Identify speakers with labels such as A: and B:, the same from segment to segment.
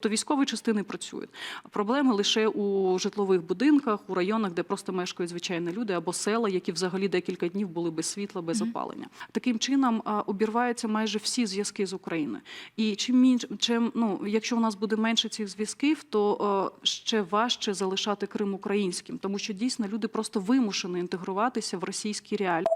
A: То військові частини працюють. Проблеми лише у житлових будинках, у районах, де просто мешкають звичайні люди, або села, які взагалі декілька днів були без світла, без опалення. Таким чином обірваються майже всі зв'язки з Україною. І чим мінш, чим ну, якщо у нас буде менше цих зв'язків, то ще важче залишати Крим українським, тому що дійсно люди просто вимушені інтегруватися в російські реалії.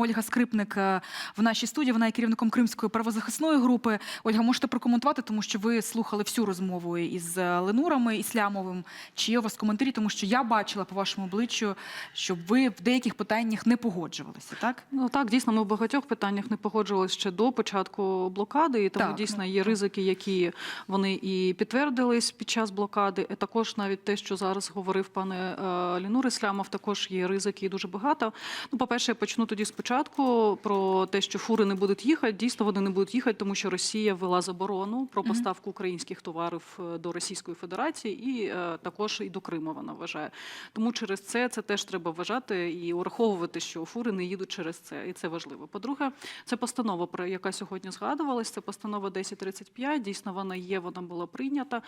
B: Ольга Скрипник е, в нашій студії. Вона є керівником Кримської правозахисної групи. Ольга, можете прокоментувати, тому що ви слухали всю розмову із е, Ленурами Іслямовим. Чи є у вас коментарі? Тому що я бачила по вашому обличчю, що ви в деяких питаннях не погоджувалися, так?
A: Ну так, дійсно, ми в багатьох питаннях не погоджувалися ще до початку блокади, і тому
B: Так,
A: дійсно
B: ну,
A: є ризики, які вони і підтвердились під час блокади. І також навіть те, що зараз говорив пане е, Лінур Іслямов, також є ризики і дуже багато. Ну, по-перше, я почну тоді спочатку про те, що фури не будуть їхати. Дійсно, вони не будуть їхати, тому що Росія ввела заборону про поставку українських товарів е, до Російської Федерації і е, також і до Криму вона вважає. Тому через це це теж треба вважати і враховувати, що фури не їдуть через це, і це важливо. По-друге, це постанова, про яка сьогодні згадувалась. Це постанова 1035. Дійсно, вона є, вона була прийнята,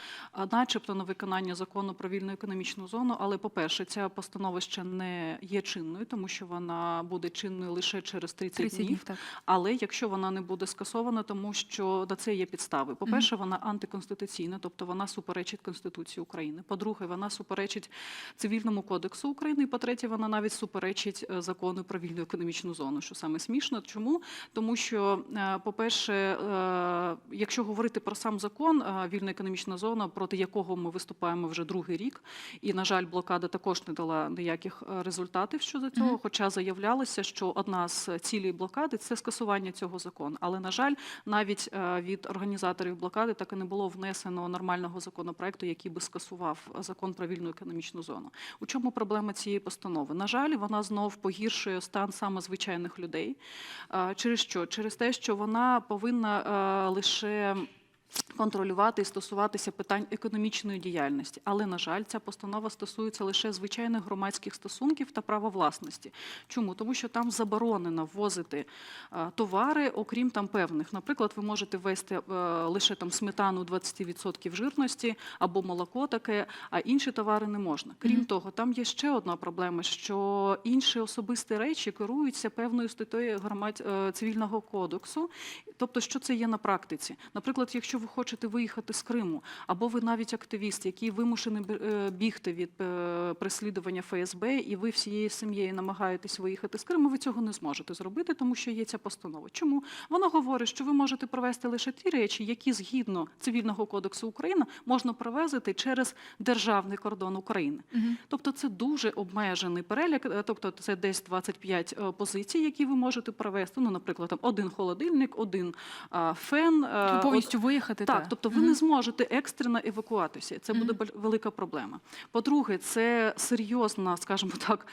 A: начебто на виконання закону про вільну економічну зону. Але, по-перше, ця постанова ще не є чинною, тому що вона буде чинною лише через 30,
B: 30
A: днів.
B: днів, так.
A: Але якщо вона не буде скасована, тому що на це є підстави. По-перше, вона антиконституційна, тобто вона суперечить Конституції України. По-друге, вона суперечить цивільному кодексу України. І по-третє, вона навіть суперечить е, закону про вільну економічну зону, що саме смішно. Чому? Тому що, е, по-перше, е, якщо говорити про сам закон, вільна економічна зона, проти якого ми виступаємо вже другий рік, і на жаль, блокада також не дала ніяких результатів щодо цього. Хоча заявлялося, що одна з цілей блокади це скасування цього закону. Але на жаль, навіть е, від організаторів блокади так і не було внесено нормального законопроекту, який би скасував закон про вільну економічну зону. У чому проблема цієї постанови? На жаль, вона знов погіршує стан саме звичайних людей. Е, Через що? Через те, що вона повинна е, лише. Контролювати і стосуватися питань економічної діяльності, але на жаль, ця постанова стосується лише звичайних громадських стосунків та права власності. Чому? Тому що там заборонено ввозити е, товари, окрім там певних. Наприклад, ви можете ввести е, лише там сметану 20% жирності або молоко таке, а інші товари не можна. Крім
B: Мгм.
A: того, там є ще одна проблема, що інші особисті речі керуються певною статтею громад... е, цивільного кодексу. Тобто, що це є на практиці? Наприклад, якщо ви хочете виїхати з Криму, або ви навіть активіст, який вимушений е, бігти від е, переслідування ФСБ, і ви всією сім'єю намагаєтесь виїхати з Криму, ви цього не зможете зробити, тому що є ця постанова. Чому? Вона говорить, що ви можете провести лише ті речі, які згідно цивільного кодексу України можна провезти через державний кордон України.
B: Мгм.
A: Тобто це дуже обмежений перелік, е, тобто це десь 25 е, позицій, які ви можете провести. Ну, наприклад, там один холодильник, один а, фен. е,
B: Щоб
A: од-
B: виїхати.
A: так,
B: та.
A: тобто ви
B: Мгм.
A: не зможете екстрено евакуатися. Це буде бел- велика проблема. По-друге, це серйозна, скажімо так,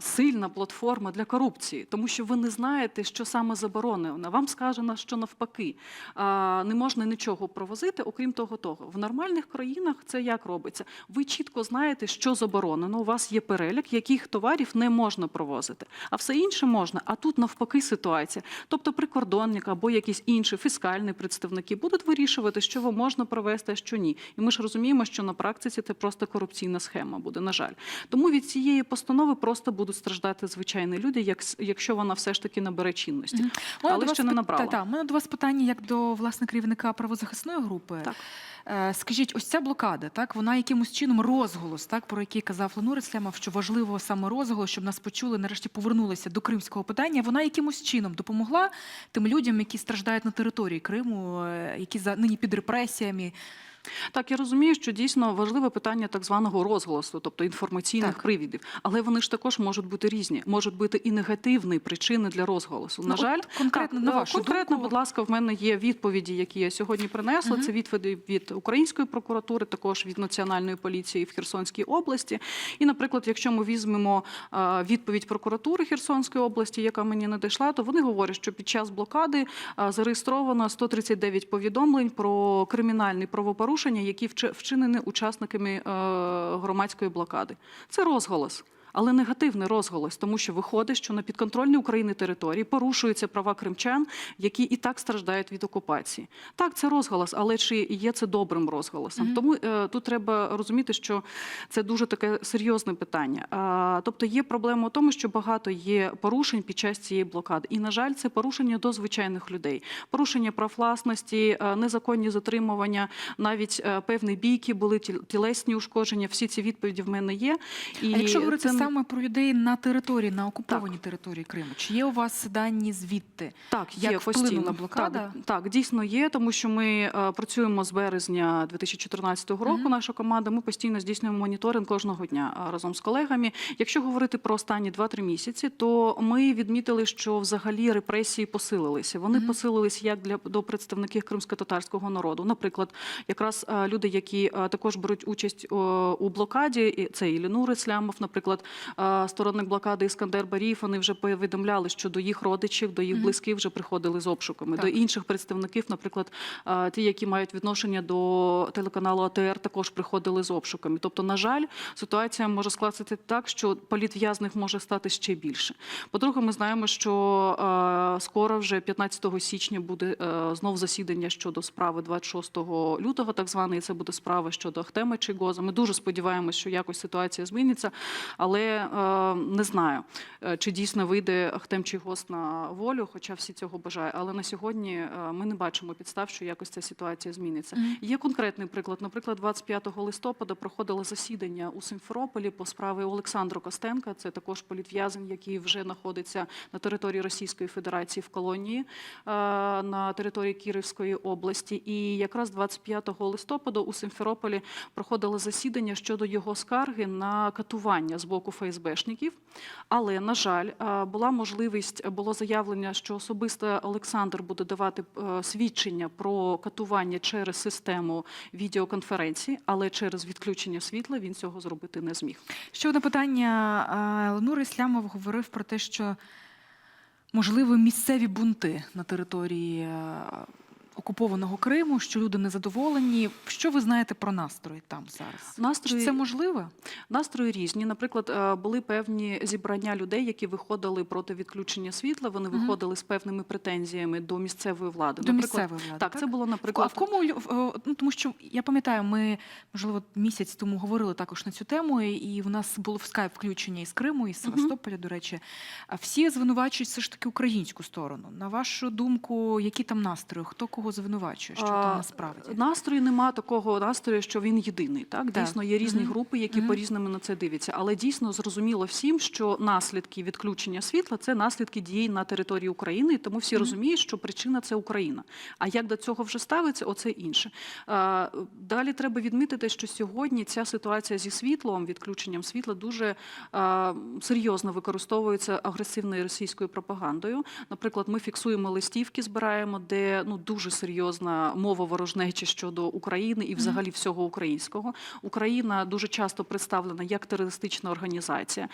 A: сильна платформа для корупції, тому що ви не знаєте, що саме заборонено. Вам сказано, що навпаки не можна нічого провозити, окрім того, того. В нормальних країнах це як робиться? Ви чітко знаєте, що заборонено. У вас є перелік, яких товарів не можна провозити, а все інше можна. А тут навпаки ситуація. Тобто прикордонник або якісь інші фіскальні представники будуть вирішувати, що вам можна провести, а що ні. І ми ж розуміємо, що на практиці це просто корупційна схема буде, на жаль. Тому від цієї постанови просто будуть страждати звичайні люди, як, якщо вона все ж таки набере чинності.
B: mm -hmm.
A: Але ще не набрала.
B: Та, та, у мене до вас питання як до власне керівника правозахисної групи.
A: Так.
B: Е, Скажіть, ось ця блокада, так вона якимось чином розголос, так про який казав Ленур Слямов, що важливо саме розголос, щоб нас почули, нарешті повернулися до кримського питання. Вона якимось чином допомогла тим людям, які страждають на території Криму, е, які за нині під репресіями.
A: Так, я розумію, що дійсно важливе питання так званого розголосу, тобто інформаційних
B: Так.
A: привідів. Але вони ж також можуть бути різні, можуть бути і негативні причини для розголосу.
B: Ну,
A: на
B: от
A: жаль,
B: конкретно,
A: так,
B: на вашу
A: конкретно,
B: думку.
A: будь ласка, в мене є відповіді, які я сьогодні принесла.
B: Мгм.
A: Це відповіді від української прокуратури, також від національної поліції в Херсонській області. І, наприклад, якщо ми візьмемо відповідь прокуратури Херсонської області, яка мені надійшла, то вони говорять, що під час блокади зареєстровано 139 повідомлень про кримінальні правопорушення, які вчи- вчинені учасниками е, громадської блокади. Це розголос. Але негативний розголос, тому що виходить, що на підконтрольній Україні території порушуються права кримчан, які і так страждають від окупації. Так, це розголос, але чи є це добрим розголосом?
B: Мгм.
A: Тому е, тут треба розуміти, що це дуже таке серйозне питання. А, тобто є проблема у тому, що багато є порушень під час цієї блокади. І, на жаль, це порушення до звичайних людей, порушення прав власності, е, незаконні затримування, навіть е, певні бійки були тіл- тілесні ушкодження. Всі ці відповіді в мене є. І
B: А якщо говорити
A: це
B: саме про людей на території, на окупованій території Криму, чи є у вас дані звідти?
A: Так,
B: Як
A: є
B: вплинула
A: постійно.
B: блокада?
A: Так, так, дійсно є, тому що ми е, працюємо з березня 2014 року.
B: Мгм.
A: Наша команда. Ми постійно здійснюємо моніторинг кожного дня е, разом з колегами. Якщо говорити про останні 2-3 місяці, то ми відмітили, що взагалі репресії посилилися. Вони
B: Мгм.
A: посилились як для до представників кримсько-татарського народу. Наприклад, якраз е, люди, які також беруть участь у блокаді, і це Ілінур Іслямов, наприклад, сторонник блокади Іскандер Баріїв, вони вже повідомляли, що до їх родичів, до їх близьких вже приходили з обшуками.
B: Так.
A: До інших представників, наприклад, ті, які мають відношення до телеканалу АТР, також приходили з обшуками. Тобто, на жаль, ситуація може скластися так, що політв'язних може стати ще більше. По-друге, ми знаємо, що скоро, вже 15 січня, буде е, знов засідання щодо справи 26 лютого, так званої. Це буде справа щодо Ахтема Чийгоза. Ми дуже сподіваємося, що якось ситуація зміниться, але е, не знаю, е, чи дійсно вийде Ахтем Чийгоз на волю, хоча всі цього бажають. Але на сьогодні е, ми не бачимо підстав, що якось ця ситуація зміниться. Є конкретний приклад. Наприклад, 25 листопада проходило засідання у Симферополі по справі Олександру Костенка. Це також політв'язень, який вже знаходиться на території Російської Федерації в колонії на території Київської області. І якраз 25 листопада у Симферополі проходило засідання щодо його скарги на катування з боку ФСБшників. Але на жаль, е, була можливість, було заявлення, що особисто Олександр буде давати е, свідчення про катування через систему відеоконференції, але через відключення світла він цього зробити не зміг.
B: Ще одне питання. Ленур Іслямов говорив про те, що можливо місцеві бунти на території е, окупованого Криму, що люди незадоволені. Що ви знаєте про настрої там зараз? Чи це можливо?
A: Настрої різні. Наприклад, е, були певні зібрання людей, які виходили проти відключення світла. Вони
B: Мгм.
A: виходили з певними претензіями до місцевої влади.
B: До
A: Наприклад,
B: місцевої влади.
A: Так, це було
B: А
A: наприклад.
B: в кому е, ну тому, що я пам'ятаю, ми можливо місяць тому говорили також на цю тему, і- в нас було в скайп включення із Криму, із Севастополя, до речі. А всі звинувачують все ж таки українську сторону. На вашу думку, які там настрої? Хто кого звинувачує? Що там насправді?
A: Настрою нема такого настрою, що він єдиний. Так дійсно є різні групи, які
B: Мгм.
A: по-різному на це дивляться. Але дійсно зрозуміло всім, що наслідки відключення світла це наслідки дій на території України, і тому всі розуміють, що причина це Україна. А як до цього вже ставиться, оце інше. Е, Далі треба відмітити, що сьогодні ця ситуація зі світлом, відключенням світла, дуже е, серйозно використовується агресивною російською пропагандою. Наприклад, ми фіксуємо листівки, збираємо, де ну дуже серйозна мова ворожнечі щодо України і взагалі всього українського. Україна дуже часто представлена як терористична організація,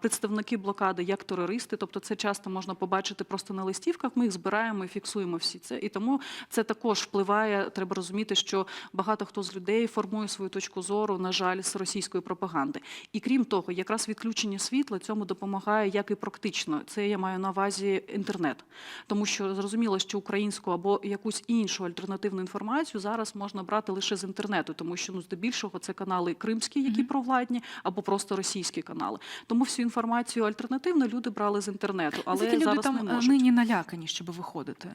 A: представники блокади як терористи. Тобто, це часто можна побачити просто на листівках. Ми їх збираємо і фіксуємо всі це. І тому це також впливає. Треба розуміти, що багато хто з людей формує свою точку зору, на жаль, з російської пропаганди. І крім того, якраз відключення світла цьому допомагає як і практично. Це я маю на увазі інтернет, тому що зрозуміло, що українську або якусь іншу альтернативну інформацію зараз можна брати лише з інтернету, тому що ну здебільшого це канали кримські, які
B: Мгм.
A: провладні, або просто російські канали. Тому всю інформацію альтернативну люди брали з інтернету, але
B: Наскільки люди там
A: не
B: е,
A: можуть.
B: нині налякані, щоб виходити?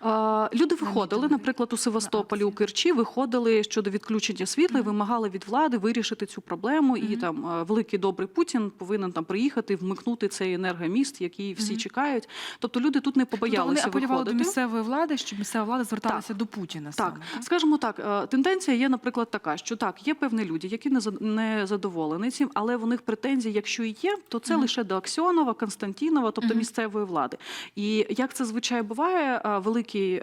A: А, Люди виходили, наприклад, у Севастополі, у. Керчі, виходили щодо відключення світла і
B: Мгм.
A: вимагали від влади вирішити цю проблему. І там е, великий добрий Путін повинен там приїхати, вмикнути цей енергоміст, який всі
B: Мгм.
A: чекають. Тобто люди тут не
B: Тобто вони
A: побоялися
B: апелювали до місцевої влади, щоб місцева влада зверталася до Путіна.
A: Так,
B: саме, так?
A: скажімо так, е, тенденція є, наприклад, така, що так, є певні люди, які не за- не задоволені цим, але в них претензії, якщо і є, то це
B: Мгм.
A: лише до Аксьонова, Константінова, тобто
B: Мгм.
A: місцевої влади. І як це звичай буває, е, великий е,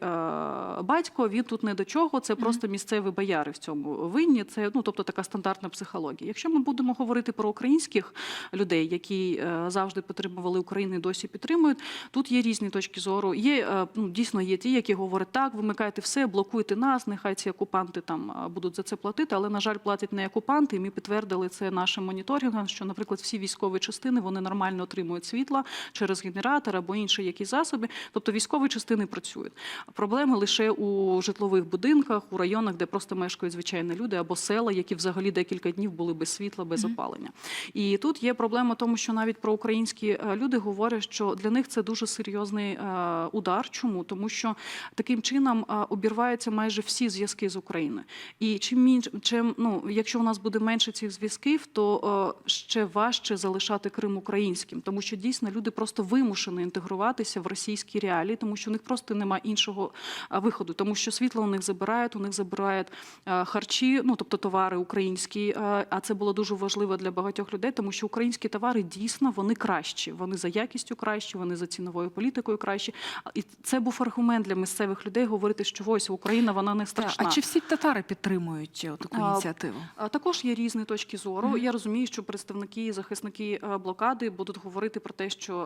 A: батько він тут не до чого, це
B: Мгм.
A: просто місцеві бояри в цьому винні. Це ну тобто така стандартна психологія. Якщо ми будемо говорити про українських людей, які завжди підтримували Україну і досі підтримують, тут є різні точки зору. Є ну, дійсно є ті, які говорять так. Вимикайте все, блокуйте нас, нехай ці окупанти там будуть за це платити. Але на жаль, платять не окупанти. І ми підтвердили це нашим моніторингом, що, наприклад, всі військові частини вони нормально отримують світла через генератор або інші якісь засоби. Тобто військові частини працюють. Проблеми лише у житлових будинках, у районах, де просто мешкають звичайні люди, або села, які взагалі декілька днів були без світла, без опалення. І тут є проблема, в тому що навіть про українські е, люди говорять, що для них це дуже серйозний е, удар. Чому? Тому що таким чином е, обірваються майже всі зв'язки з Україною. І чим менш, чим ну, якщо у нас буде менше цих зв'язків, то ще важче залишати Крим українським, тому що дійсно люди просто вимушені інтегруватися в російські реалії, тому що у них просто немає іншого виходу, тому що світло у них забирають, у них забирають харчі, ну тобто товари українські. А це було дуже важливо для багатьох людей, тому що українські товари дійсно вони кращі. Вони за якістю кращі, вони за ціновою політикою кращі. І це був аргумент для місцевих людей говорити, що ось Україна вона не страшна.
B: А чи всі татари підтримують е, таку ініціативу?
A: А Також є різні точки зору. Я розумію, що представники і захисники е, блокади будуть говорити про те, що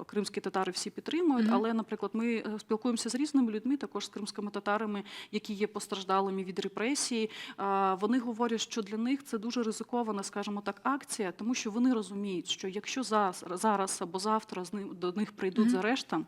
A: е, кримські татари всі підтримують.
B: Мгм.
A: Але, наприклад, ми спілкуємося з різними людьми, також з кримськими татарами, які є постраждалими від репресії. Е, Вони говорять, що для них це дуже ризикована, скажімо так, акція, тому що вони розуміють, що якщо зараз, зараз або завтра з ним до них прийдуть
B: Мгм.
A: з арештом,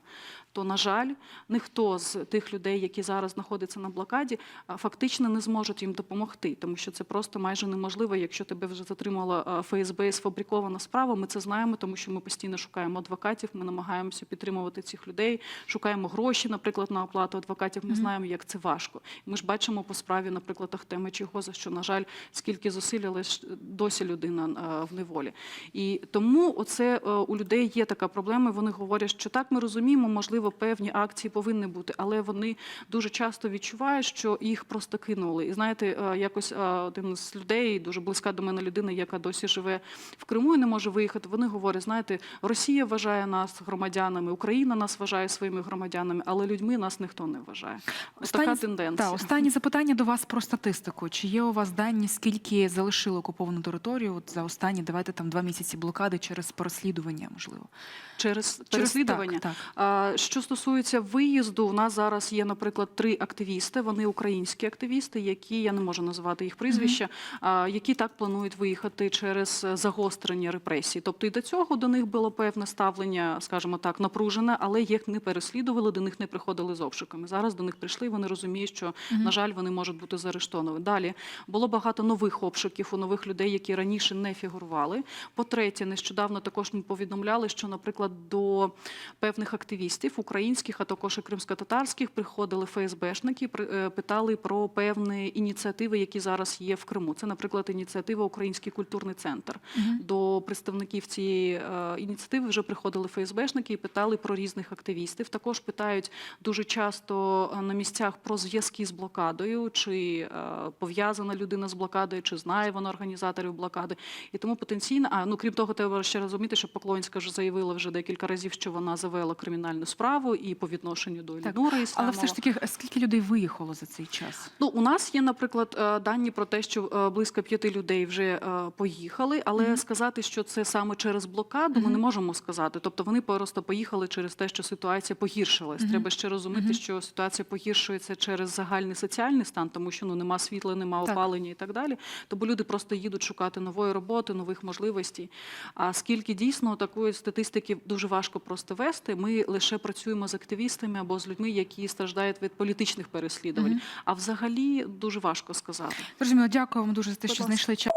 A: то на жаль, ніхто з тих людей, які зараз знаходяться на блокаді, фактично не зможуть їм допомогти, тому що це просто майже неможливо, якщо тебе вже затримала ФСБ і сфабрикована справа. Ми це знаємо, тому що ми постійно шукаємо адвокатів. Ми намагаємося підтримувати цих людей, шукаємо гроші, наприклад, на оплату адвокатів. Ми
B: Мгм.
A: знаємо, як це важко. Ми ж бачимо по справі, наприклад, Ахтема Чигоза, що на жаль, скільки зусиль, але досі людина в неволі. І тому оце е, у людей є така проблема. і Вони говорять, що так ми розуміємо, можливо, певні акції повинні бути, але вони дуже часто відчувають, що їх просто кинули. І знаєте, е, якось е, один з людей, дуже близька до мене людина, яка досі живе в Криму і не може виїхати. Вони говорять: знаєте, Росія вважає нас громадянами, Україна нас вважає своїми громадянами, але людьми нас ніхто не вважає. Ось така тенденція.
B: Та, останнє запитання до вас про статистику. Чи є у вас дані, скільки залишили окуповану територію от за останні, давайте там два місяці блокади через переслідування, можливо?
A: Через
B: Через
A: переслідування.
B: Так, так.
A: А, Що стосується виїзду, у нас зараз є, наприклад, три активісти. Вони українські активісти, які я не можу називати їх прізвища, які так планують виїхати через загострення репресій. Тобто і до цього до них було певне ставлення, скажімо так, напружене, але їх не переслідували, до них не приходили з обшуками. Зараз до них прийшли. Вони розуміють, що на жаль, вони можуть бути заарештовані. Далі було багато нових обшуків у нових людей, які раніше не фігурували. По-третє, нещодавно також ми повідомляли, що, наприклад, до певних активістів українських, а також і кримсько-татарських, приходили ФСБшники, е, питали про певні ініціативи, які зараз є в Криму. Це, наприклад, ініціатива Український культурний центр. До представників цієї е, ініціативи вже приходили ФСБшники і питали про різних активістів. Також питають дуже часто е, на місцях про зв'язки з блокадою, чи пов'язана людина з блокадою, чи знає вона організаторів блокади. І тому потенційно, а ну крім того, треба ще розуміти, що Поклонська ж заявила вже декілька разів, що вона завела кримінальну справу і по відношенню до
B: Так,
A: Елінури
B: Але все ж таки, скільки людей виїхало за цей час?
A: Ну, у нас є, наприклад, е, дані про те, що е, близько п'яти людей вже е, поїхали, але
B: Мгм.
A: сказати, що це саме через блокаду, ми не можемо сказати. Тобто вони просто поїхали через те, що ситуація погіршилась.
B: Мгм.
A: Треба ще розуміти,
B: Мгм.
A: що ситуація погіршується через загальний соціальний стан, тому що ну нема світла, нема опалення і так далі. Тому люди просто їдуть шукати нової роботи, нових можливостей. А скільки дійсно такої статистики дуже важко просто вести, ми лише працюємо з активістами або з людьми, які страждають від політичних переслідувань.
B: Мгм.
A: А взагалі дуже важко сказати.
B: Зрозуміло, дякую вам дуже за те, що знайшли час.